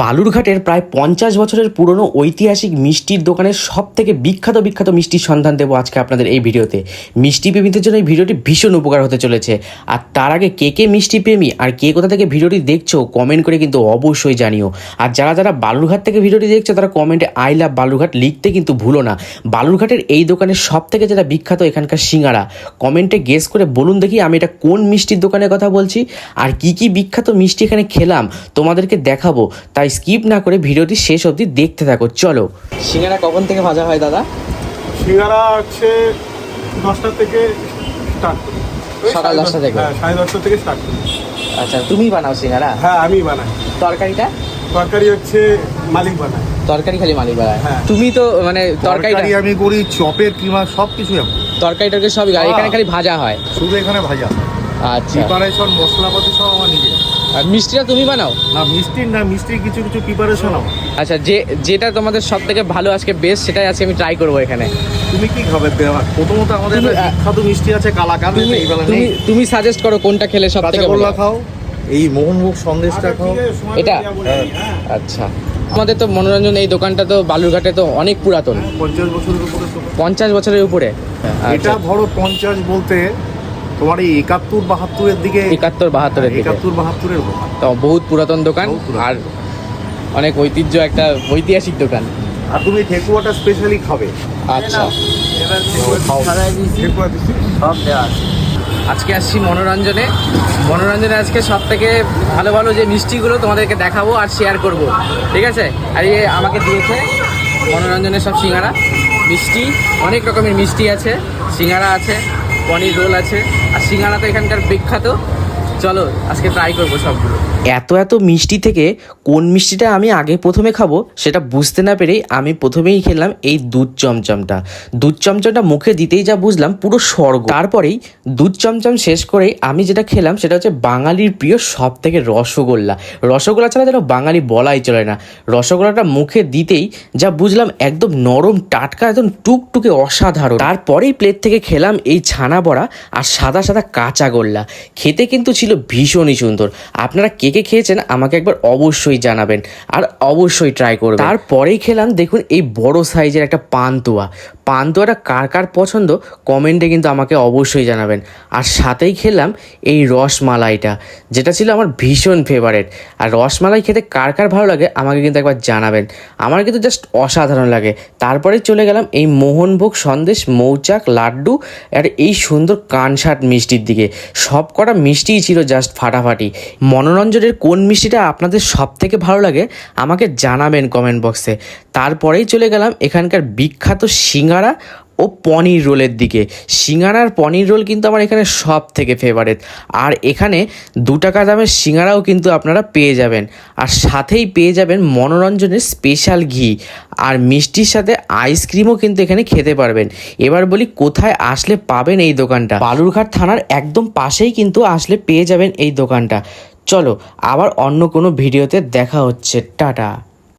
বালুরঘাটের প্রায় পঞ্চাশ বছরের পুরনো ঐতিহাসিক মিষ্টির দোকানের সব থেকে বিখ্যাত বিখ্যাত মিষ্টির সন্ধান দেবো আজকে আপনাদের এই ভিডিওতে। মিষ্টি প্রেমীদের জন্য এই ভিডিওটি ভীষণ উপকার হতে চলেছে। আর তার আগে কে কে মিষ্টি প্রেমী আর কে কোথা থেকে ভিডিওটি দেখছ কমেন্ট করে কিন্তু অবশ্যই জানিও। আর যারা যারা বালুরঘাট থেকে ভিডিওটি দেখছ, তারা কমেন্টে আই লাভ বালুরঘাট লিখতে কিন্তু ভুলো না। বালুরঘাটের এই দোকানের সব থেকে যেটা বিখ্যাত এখানকার সিঙ্গারা। কমেন্টে গেস করে বলুন দেখি আমি এটা কোন মিষ্টির দোকানের কথা বলছি। আর কি কি বিখ্যাত মিষ্টি এখানে খেলাম, তোমাদেরকে দেখাবো। তাই স্কিপ না করে ভিডিওটি শেষ অবধি দেখতে থাকো। চলো। সিঙ্গারা কখন থেকে ভাজা হয় দাদা? সিঙ্গারা হচ্ছে দশটা থেকে স্টার্ট করি। সকাল সাড়ে দশটা থেকে? হ্যাঁ সাড়ে দশটা থেকে স্টার্ট করি। আচ্ছা তুমি বানাও সিঙ্গারা? হ্যাঁ আমি বানাই। তরকারিটা? তরকারি হচ্ছে মালিক বানায়। তরকারি খালি মালিক বানায়? হ্যাঁ। তুমি তো মানে তরকারি আমি করি চপের কিমা সব কিছু আমি। তরকারি টরকারি সবই আর এখানে খালি ভাজা হয়? শুধু এখানে ভাজা আচ্ছা। প্রিপারেশন মশলাপাতি সব আমার নিজে আর মিষ্টিটা তুমি বানাও? না মিষ্টির না মিষ্টির কিছু কিছু প্রিপারেশন আচ্ছা যে যেটা তোমাদের সব থেকে ভালো আজকে বেস্ট সেটাই আজকে আমি ট্রাই করব এখানে। তুমি কি খাবে? প্রথমত আমাদের বিখ্যাত মিষ্টি আছে কালাকান তুমি তুমি তুমি সাজেস্ট করো কোনটা খেলে সব থেকে ভালো। খাও এই মোহনভোগ সন্দেশটা আচ্ছা, খাও সময় এটা? হ্যাঁ। আচ্ছা। আমাদের তো মনোরঞ্জন এই দোকানটা তো বালুরঘাটে তো অনেক পুরাতন। পঞ্চাশ বছরের উপরে পঞ্চাশ বছরের উপরে। এটা আচ্ছা, ধরো পঞ্চাশ বলতে তোমার এই একাত্তর বাহাত্তরের দিকে একাত্তর বাহাত্তরের দিকে। একাত্তর বাহাত্তরের তো বহুত পুরাতন দোকান আর অনেক ঐতিহ্য একটা ঐতিহাসিক দোকান। আর তুমি ঠেকুয়াটা স্পেশালি খাবে। আচ্ছা। আজকে আসছি মনোরঞ্জনে। মনোরঞ্জনে আজকে সব থেকে ভালো ভালো যে মিষ্টিগুলো তোমাদেরকে দেখাবো আর শেয়ার করব। ঠিক আছে? আর এই আমাকে দিয়েছে মনোরঞ্জনের সব সিঙ্গারা। মিষ্টি অনেক রকমের মিষ্টি আছে সিঙ্গারা আছে। পনির রোল আছে। আর সিঙ্গারা তো এখানকার বিখ্যাত। চলো, আজকে ট্রাই করব সবগুলো। এত এত মিষ্টি থেকে কোন মিষ্টিটা আমি আগে প্রথমে খাব সেটা বুঝতে না পেরেই আমি প্রথমেই খেলাম এই দুধ চমচমটা। দুধ চমচমটা মুখে দিতেই যা বুঝলাম পুরো স্বর্গ। তারপরেই দুধ চমচম শেষ করেই আমি যেটা খেলাম সেটা হচ্ছে বাঙালির প্রিয় সব থেকে রসগোল্লা। রসগোল্লা ছাড়া যেন বাঙালি বলাই চলে না। রসগোল্লাটা মুখে দিতেই যা বুঝলাম একদম নরম, টাটকা, একদম টুকটুকে অসাধারণ। তারপরেই প্লেট থেকে খেলাম এই ছানা বড়া আর সাদা সাদা কাঁচা গোল্লা। খেতে কিন্তু ছিল ভীষণই সুন্দর। আপনারা কে কে খেয়েছেন আমাকে একবার অবশ্যই জানাবেন আর অবশ্যই ট্রাই করবেন। তারপরেই খেলাম, দেখুন এই বড় সাইজের একটা পান্তুয়া। পান্তুয়াটা কার কার পছন্দ কমেন্টে কিন্তু আমাকে অবশ্যই জানাবেন। আর সাথেই খেলাম এই রসমালাইটা, যেটা ছিল আমার ভীষণ ফেভারেট আর রসমালাই খেতে কার কার ভালো লাগে আমাকে কিন্তু একবার জানাবেন। আমার কিন্তু জাস্ট অসাধারণ লাগে। তারপরে চলে গেলাম এই মোহনভোগ সন্দেশ, মৌচাক, লাড্ডু আর এই সুন্দর কানসাট মিষ্টির দিকে। সব কটা মিষ্টিই ছিল জাস্ট ফাটাফাটি। মনোরঞ্জনের কোন মিষ্টিটা আপনাদের সব থেকে ভালো লাগে, আমাকে জানাবেন কমেন্ট বক্সে তারপরেই চলে গেলাম এখানকার বিখ্যাত সিঙ্গারা ও পনির রোলের দিকে। সিঙ্গারার পনির রোল কিন্তু আমার এখানে সব থেকে ফেভারেট আর এখানে দু টাকা দামের সিঙ্গারাও কিন্তু আপনারা পেয়ে যাবেন। আর সাথেই পেয়ে যাবেন মনোরঞ্জনের স্পেশাল ঘি। আর মিষ্টির সাথে আইসক্রিমও কিন্তু এখানে খেতে পারবেন। এবার বলি কোথায় আসলে পাবেন এই দোকানটা? বালুরঘাট থানার একদম পাশেই কিন্তু আসলে পেয়ে যাবেন এই দোকানটা। চলো আবার অন্য কোনো ভিডিওতে দেখা হচ্ছে। টাটা।